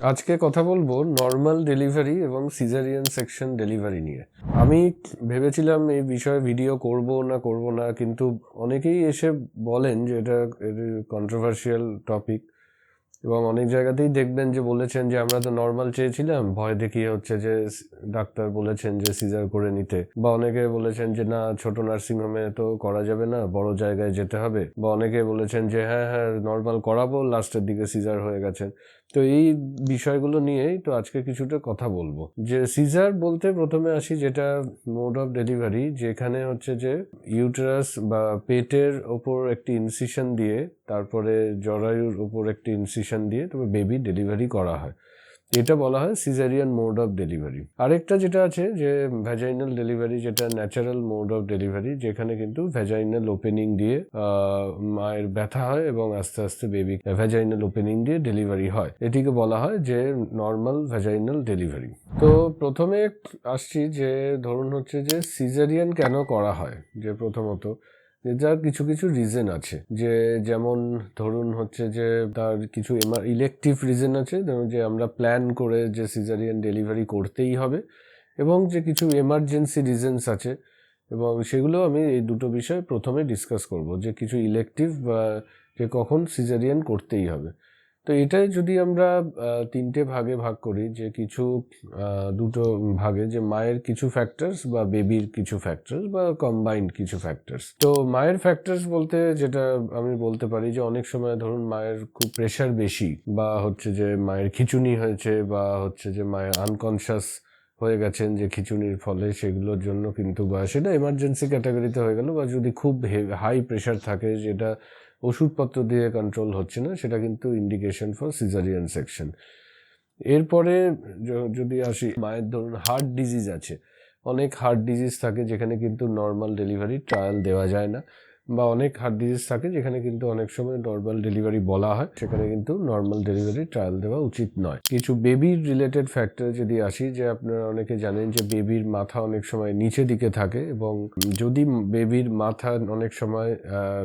আজকে কথা বলব নর্মাল ডেলিভারি এবং সিজারিয়ান সেকশন ডেলিভারি নিয়ে। আমি ভেবেছিলাম এই বিষয়ে ভিডিও করব না করব না, কিন্তু অনেকেই এসে বলেন যে এটা কন্ট্রোভার্সিয়াল টপিক এবং অনেক জায়গাতেই দেখবেন যে বলেছেন যে আমরা তো নর্মাল চেয়েছিলাম, ভয় দেখিয়ে হচ্ছে যে ডাক্তার বলেছেন যে সিজার করে নিতে। বা অনেকে বলেছেন যে না, ছোট নার্সিং হোমে তো করা যাবে না, বড় জায়গায় যেতে হবে। বা অনেকে বলেছেন যে হ্যাঁ হ্যাঁ নর্মাল করাবো লাস্টের দিকে সিজার হয়ে গেছেন। তো এই বিষয়গুলো নিয়েই তো আজকে কিছুটা কথা বলব। যে সিজার বলতে প্রথমে আসি যেটা মোড অফ ডেলিভারি যেখানে হচ্ছে যে ইউটারাস বা পেটের ওপর একটি ইনসিশন দিয়ে, তারপরে জরায়ুর ওপর একটি ইনসিশন দিয়ে, তবে বেবি ডেলিভারি করা হয়। এটা বলা হয় সিজারিয়ান মোড অফ ডেলিভারি আরেকটা যেটা আছে যে ভ্যাজাইনাল ডেলিভারি যেটা ন্যাচারাল মোড অফ ডেলিভারি যেখানে কিন্তু ভ্যাজাইনাল ওপেনিং দিয়ে মায়ের ব্যথা হয় এবং আস্তে আস্তে বেবি ভ্যাজাইনাল ওপেনিং দিয়ে ডেলিভারি হয়। এটিকে বলা হয় যে নর্মাল ভ্যাজাইনাল ডেলিভারি তো প্রথমে আসছি যে ধরুন হচ্ছে যে সিজারিয়ান কেন করা হয়, যে প্রথমত যার কিছু কিছু রিজন আছে। যে যেমন ধরুন হচ্ছে যে তার কিছু ইলেকটিভ রিজন আছে, ধরুন যে আমরা প্ল্যান করে যে সিজারিয়ান ডেলিভারি করতেই হবে এবং যে কিছু এমার্জেন্সি রিজনস আছে এবং সেগুলো আমি এই দুটো বিষয় প্রথমে ডিসকাস করব যে কিছু ইলেকটিভ বা যে কখন সিজারিয়ান করতেই হবে। তো এটাই যদি আমরা তিনটে ভাগে ভাগ করি, যে কিছু দুটো ভাগে, যে মায়ের কিছু ফ্যাক্টরস বা বেবির কিছু ফ্যাক্টরস বা কম্বাইন্ড কিছু ফ্যাক্টরস তো মায়ের ফ্যাক্টরস বলতে যেটা আমি বলতে পারি যে অনেক সময় ধরুন মায়ের খুব প্রেশার বেশি বা হচ্ছে যে মায়ের খিচুনি হয়েছে বা হচ্ছে যে মায়ের আনকনশাস হয়ে গেছেন যে খিচুনির ফলে সেগুলোর জন্য কিন্তু বা সেটা এমার্জেন্সি ক্যাটাগরিতে হয়ে গেল বা যদি খুব হাই প্রেশার থাকে যেটা ওষুধপত্র দিয়ে কন্ট্রোল হচ্ছে না, সেটা কিন্তু ইন্ডিকেশন ফর সিজারিয়ান সেকশন এরপরে যদি আসি, মায়ের ধরুন হার্ট ডিজিজ আছে। অনেক হার্ট ডিজিজ থাকে যেখানে কিন্তু নর্মাল ডেলিভারি ট্রায়াল দেওয়া যায় না। বা অনেক হার্ট ডিজিজ থাকে যেখানে কিন্তু অনেক সময় নর্মাল ডেলিভারি বলা হয়। সেখানে কিন্তু নর্মাল ডেলিভারি ট্রায়াল দেওয়া উচিত নয়। কিছু বেবির রিলেটেড ফ্যাক্টর যদি আসি, যে আপনারা অনেকে জানেন যে বেবির মাথা অনেক সময় নিচে দিকে থাকে এবং যদি বেবির মাথা অনেক সময়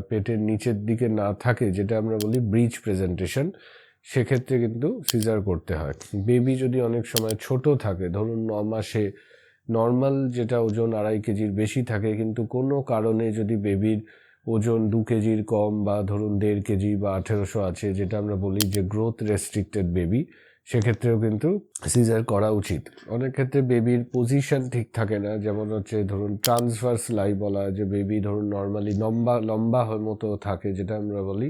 পেটের নিচের দিকে না থাকে, যেটা আমরা বলি ব্রিজ প্রেজেন্টেশন সেক্ষেত্রে কিন্তু সিজার করতে হয়। বেবি যদি অনেক সময় ছোট থাকে, ধরুন ন মাসে নর্মাল যেটা ওজন আড়াই কেজির বেশি থাকে, কিন্তু কোনো কারণে যদি বেবির ওজন দু কেজির কম বা ধরুন দেড় কেজি বা আঠেরোশো আছে, যেটা আমরা বলি যে গ্রোথ রেস্ট্রিক্টেড বেবি সেক্ষেত্রেও কিন্তু সিজার করা উচিত। অনেক ক্ষেত্রে বেবির পজিশন ঠিক থাকে না, যেমন হচ্ছে ধরুন ট্রান্সভার্স লাই বলা, যে বেবি ধরুন নর্মালি লম্বা লম্বা হয়ে মতো থাকে, যেটা আমরা বলি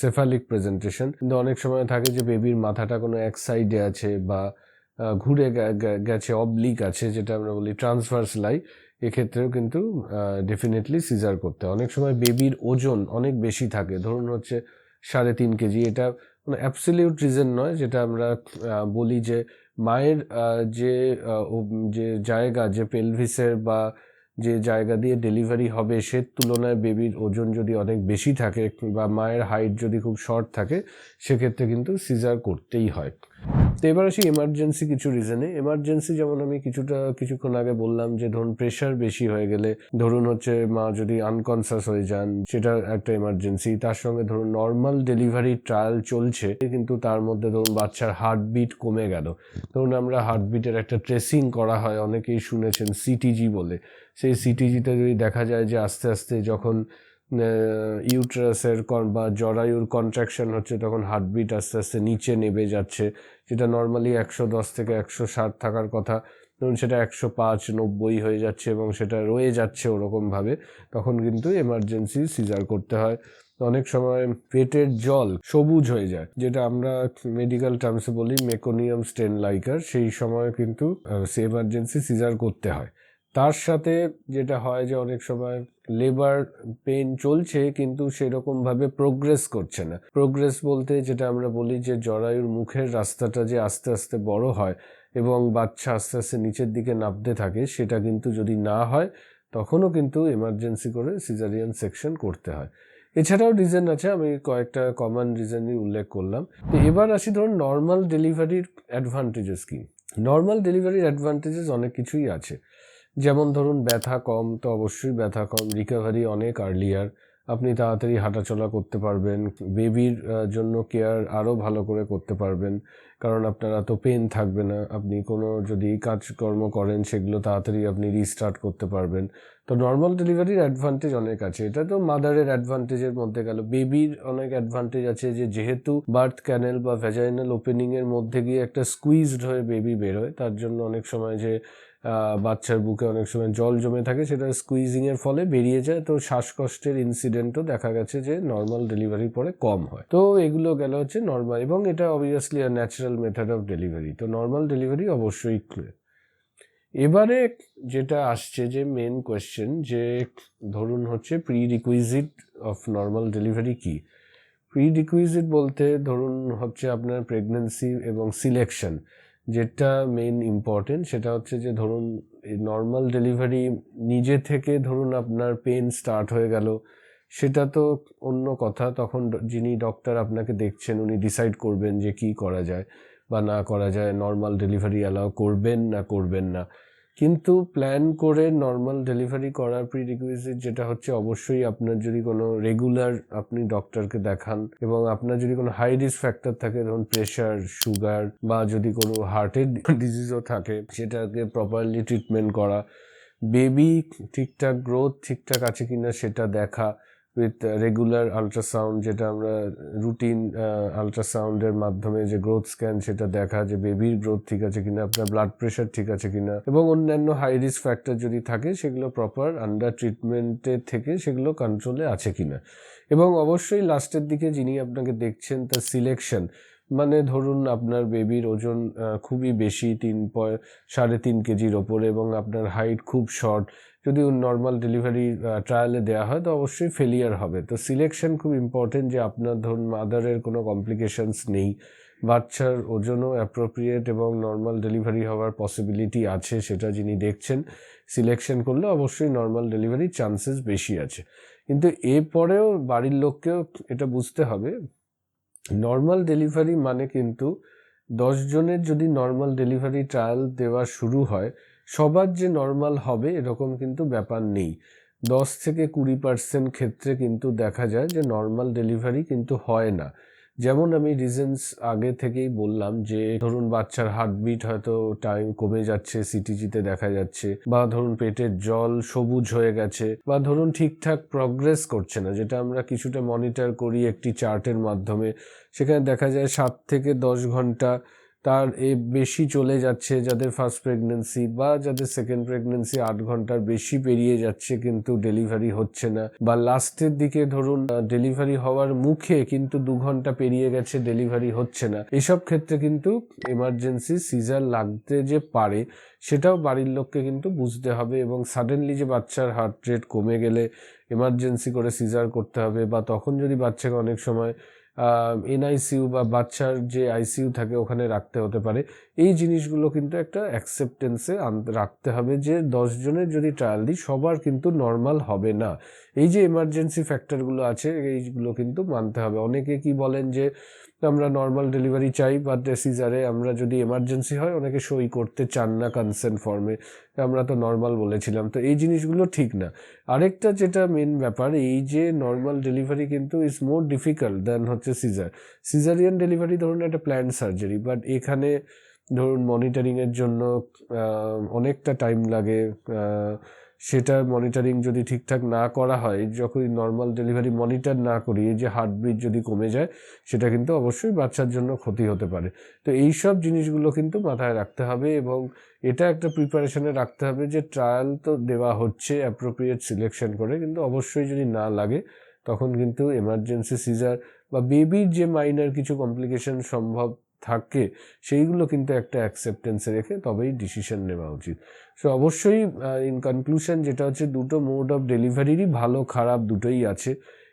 সেফালিক প্রেজেন্টেশন কিন্তু অনেক সময় থাকে যে বেবির মাথাটা কোনো এক সাইডে আছে বা ঘুরে গেছে অবলিক আছে, যেটা আমরা বলি ট্রান্সভার্স লাই এক্ষেত্রেও কিন্তু ডেফিনেটলি সিজার করতে। অনেক সময় বেবির ওজন অনেক বেশি থাকে। ধরুন হচ্ছে সাড়ে তিন কেজি। এটা কোনো অ্যাবসলিউট রিজন নয়। যেটা আমরা বলি যে মায়ের যে যে জায়গা, যে পেলভিসের বা যে জায়গা দিয়ে ডেলিভারি হবে, সে তুলনায় বেবির ওজন যদি অনেক বেশি থাকে বা মায়ের হাইট যদি খুব শর্ট থাকে, সেক্ষেত্রে কিন্তু সিজার করতেই হয়। তো এবার আসি এমার্জেন্সি কিছু রিজনে এমার্জেন্সি যেমন আমি কিছুটা, কিছুক্ষণ আগে বললাম যে, ধরুন প্রেশার বেশি হয়ে গেলে, ধরুন হচ্ছে মা যদি আনকনসাস হয়ে যান, সেটা একটা এমার্জেন্সি তার সঙ্গে ধরুন নর্মাল ডেলিভারি ট্রায়াল চলছে কিন্তু তার মধ্যে ধরুন বাচ্চার হার্টবিট কমে গেল। ধরুন আমরা হার্টবিটের একটা ট্রেসিং করা হয়, অনেকেই শুনেছেন সিটিজি বলে। সেই সিটিজিতে যদি দেখা যায় যে আস্তে আস্তে যখন ইউট্রাসের বা জরায়ুর কন্ট্রাকশন হচ্ছে তখন হার্টবিট আস্তে আস্তে নিচে নেমে যাচ্ছে। যেটা নর্মালি একশো দশ থেকে একশো ষাট থাকার কথা। ধরুন সেটা একশো পাঁচ, নব্বই হয়ে যাচ্ছে এবং সেটা রয়ে যাচ্ছে ওরকমভাবে, তখন কিন্তু এমার্জেন্সি সিজার করতে হয়। অনেক সময় পেটের জল সবুজ হয়ে যায়, যেটা আমরা মেডিকেল টার্মসে বলি মেকোনিয়াম স্টেন লাইকার সেই সময় কিন্তু সে এমার্জেন্সি সিজার করতে হয়। তার সাথে যেটা হয় যে অনেক সময় লেবার পেন চলছে, কিন্তু সেরকমভাবে প্রোগ্রেস করছে না। প্রোগ্রেস বলতে যেটা আমরা বলি যে, জরায়ুর মুখের রাস্তাটা যে আস্তে আস্তে বড় হয় এবং বাচ্চা আস্তে আস্তে নিচের দিকে নামতে থাকে, সেটা কিন্তু যদি না হয়, তখনও কিন্তু এমার্জেন্সি করে সিজারিয়ান সেকশন করতে হয়। এছাড়াও রিজন আছে, আমি কয়েকটা কমন রিজনই উল্লেখ করলাম। তো এবার আসি ধরুন নর্মাল ডেলিভারির অ্যাডভান্টেজেস কি? নর্মাল ডেলিভারির অ্যাডভান্টেজেস অনেক কিছুই আছে। যেমন ধরুন, ব্যথা কম, তো অবশ্যই ব্যথা কম। রিকভারি অনেক আর্লিয়ার আপনি তাড়াতাড়ি হাঁটাচলা করতে পারবেন। বেবির জন্য কেয়ার আরও ভালো করে করতে পারবেন। কারণ আপনার এত পেন থাকবে না। আপনি কোনো যদি কাজকর্ম করেন, সেগুলো তাড়াতাড়ি আপনি রিস্টার্ট করতে পারবেন। তো নর্মাল ডেলিভারির অ্যাডভান্টেজ অনেক আছে। এটা তো মাদারের অ্যাডভান্টেজের মধ্যে গেল। বেবির অনেক অ্যাডভান্টেজ আছে যে, যেহেতু বার্থ ক্যানেল বা ভ্যাজাইনাল ওপেনিংয়ের মধ্যে গিয়ে একটা স্কুইজড হয়ে বেবি বেরোয়, তার জন্য অনেক সময় যে বাচ্চার বুকে অনেক সময় জল জমে থাকে, সেটা স্কুইজিংয়ের ফলে বেরিয়ে যায়। তো শ্বাসকষ্টের ইনসিডেন্টও দেখা গেছে যে নর্মাল ডেলিভারির পরে কম হয়। তো এগুলো গেল হচ্ছে নর্মাল এবং এটা obviously natural method of delivery তো নর্মাল ডেলিভারি অবশ্যই এবারে যেটা আসছে যে মেন কোয়েশ্চেন যে ধরুন হচ্ছে prerequisite of normal delivery কি? প্রি রিকুইজিট বলতে ধরুন হচ্ছে আপনার প্রেগনেন্সি এবং সিলেকশন যেটা মেইন ইম্পর্টেন্ট সেটা হচ্ছে যে ধরুন নর্মাল ডেলিভারি নিজে থেকে ধরুন আপনার পেন স্টার্ট হয়ে গেল, সেটা তো অন্য কথা। তখন যিনি ডক্টর আপনাকে দেখছেন, উনি ডিসাইড করবেন যে কি করা যায় বা না করা যায় নর্মাল ডেলিভারি অ্যালাউ করবেন না করবেন না। কিন্তু প্ল্যান করে নর্মাল ডেলিভারি করার প্রিরিকুইজিট যেটা হচ্ছে অবশ্যই আপনার যদি কোনো রেগুলার আপনি ডক্টরকে দেখান এবং আপনার যদি কোনো হাই রিস্ক ফ্যাক্টর থাকে ধরুন প্রেশার সুগার বা যদি কোনো হার্টের ডিজিজও থাকে, সেটাকে প্রপারলি ট্রিটমেন্ট করা। বেবি ঠিকঠাক গ্রোথ ঠিকঠাক আছে কিনা সেটা দেখা। উইথ রেগুলার আলট্রাসাউন্ড যেটা আমরা রুটিন আলট্রাসাউন্ডের মাধ্যমে যে গ্রোথ স্ক্যান সেটা দেখা, যে বেবির গ্রোথ ঠিক আছে কিনা, আপনার ব্লাড প্রেশার ঠিক আছে কিনা, এবং অন্যান্য হাই রিস্ক ফ্যাক্টর যদি থাকে, সেগুলো প্রপার আন্ডার ট্রিটমেন্টের থেকে সেগুলো কন্ট্রোলে আছে কিনা। এবং অবশ্যই লাস্টের দিকে যিনি আপনাকে দেখছেন, তার সিলেকশন মানে ধরুন আপনার বেবির ওজন খুবই বেশি, তিন পয়, সাড়ে তিন কেজির ওপরে, এবং আপনার হাইট খুব শর্ট যদি নর্মাল ডেলিভারি ট্রায়ালে দেওয়া হয়, তো অবশ্যই ফেলিয়ার হবে। তো সিলেকশন খুব ইম্পর্টেন্ট যে আপনার ধরুন মাদারের কোনো কমপ্লিকেশনস নেই। বাচ্চার ওজনও অ্যাপ্রোপ্রিয়েট এবং নর্মাল ডেলিভারি হওয়ার পসিবিলিটি আছে, সেটা যিনি দেখছেন সিলেকশন করলে অবশ্যই নর্মাল ডেলিভারির চান্সেস বেশি আছে। কিন্তু এরপরেও বাড়ির লোককেও এটা বুঝতে হবে নর্মাল ডেলিভারি মানে কিন্তু দশ জনের যদি নর্মাল ডেলিভারি ট্রায়াল দেওয়া শুরু হয় সবার যে নর্মাল হবে এরকম কিন্তু ব্যাপার নেই। দশ থেকে কুড়ি পার্সেন্ট ক্ষেত্রে কিন্তু দেখা যায় যে নর্মাল ডেলিভারি কিন্তু হয় না। যেমন আমি রিজনস আগে থেকেই বললাম যে, ধরুন বাচ্চার হার্টবিট হয়তো টাইম কমে যাচ্ছে সিটিজিতে দেখা যাচ্ছে, বা ধরুন পেটের জল সবুজ হয়ে গেছে, বা ধরুন ঠিকঠাক প্রগ্রেস করছে না, যেটা আমরা কিছুটা মনিটর করি একটি চার্টের মাধ্যমে। সেখানে দেখা যায় সাত থেকে দশ ঘণ্টা তার এ বেশি চলে যাচ্ছে যাদের ফার্স্ট প্রেগনেন্সি বা যাদের সেকেন্ড প্রেগনেন্সি আট ঘণ্টার বেশি পেরিয়ে যাচ্ছে কিন্তু ডেলিভারি হচ্ছে না। বা লাস্টের দিকে ধরুন ডেলিভারি হওয়ার মুখে কিন্তু দু ঘণ্টা পেরিয়ে গেছে ডেলিভারি হচ্ছে না। এসব ক্ষেত্রে কিন্তু এমার্জেন্সি সিজার লাগতে যে পারে, সেটাও বাড়ির লোককে কিন্তু বুঝতে হবে এবং সাডেনলি যে বাচ্চার হার্ট রেট কমে গেলে এমার্জেন্সি করে সিজার করতে হবে বা তখন যদি বাচ্চাকে অনেক সময় এনআইসিউ বা বাচ্চার যে আইসিউ থাকে ওখানে রাখতে হতে পারে। এই জিনিসগুলো কিন্তু একটা অ্যাকসেপ্টেন্সে রাখতে হবে যে দশজনের যদি ট্রায়াল দিই, সবার কিন্তু নর্মাল হবে না। এই যে এমার্জেন্সি ফ্যাক্টরগুলো আছে, এইগুলো কিন্তু মানতে হবে। অনেকে কি বলেন যে, আমরা নর্মাল ডেলিভারি চাই বা সিজারে আমরা যদি এমার্জেন্সি হয়, অনেকে সই করতে চান না কনসেন্ট ফর্মে আমরা তো নর্মাল বলেছিলাম। তো এই জিনিসগুলো ঠিক না। আরেকটা যেটা মেন ব্যাপার, এই যে নর্মাল ডেলিভারি কিন্তু ইজ মোর ডিফিকাল্ট দেন হচ্ছে সিজার সিজারিয়ান ডেলিভারি ধরুন একটা প্ল্যান সার্জারি বাট এখানে ধরুন মনিটরিংয়ের জন্য অনেকটা টাইম লাগে সেটা মনিটরিং যদি ঠিকঠাক না করা হয় যখন নর্মাল ডেলিভারি মনিটর না করি এই যে হার্টবিট যদি কমে যায়, সেটা কিন্তু অবশ্যই বাচ্চার জন্য ক্ষতি হতে পারে। তো এই সব জিনিসগুলো কিন্তু মাথায় রাখতে হবে এবং এটা একটা প্রিপারেশনে রাখতে হবে যে ট্রায়াল তো দেওয়া হচ্ছে অ্যাপ্রোপ্রিয়েট সিলেকশন করে, কিন্তু অবশ্যই যদি না লাগে, তখন কিন্তু এমার্জেন্সি সিজার বা বেবির যে মাইনার কিছু কমপ্লিকেশন সম্ভব থাকে, সেইগুলো কিন্তু একটা অ্যাকসেপ্টেন্সে রেখে তবেই ডিসিশন নেওয়া উচিত। সো অবশ্যই ইন কনক্লুশন যেটা হচ্ছে দুটো মোড অফ ডেলিভারিরই ভালো, খারাপ দুটোই আছে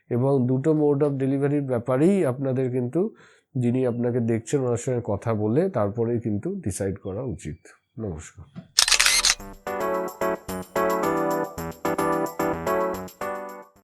এবং দুটো মোড অফ ডেলিভারির ব্যাপারেই আপনাদের কিন্তু, যিনি আপনাকে দেখছেন ওনার সঙ্গে কথা বলে তারপরেই কিন্তু ডিসাইড করা উচিত। নমস্কার।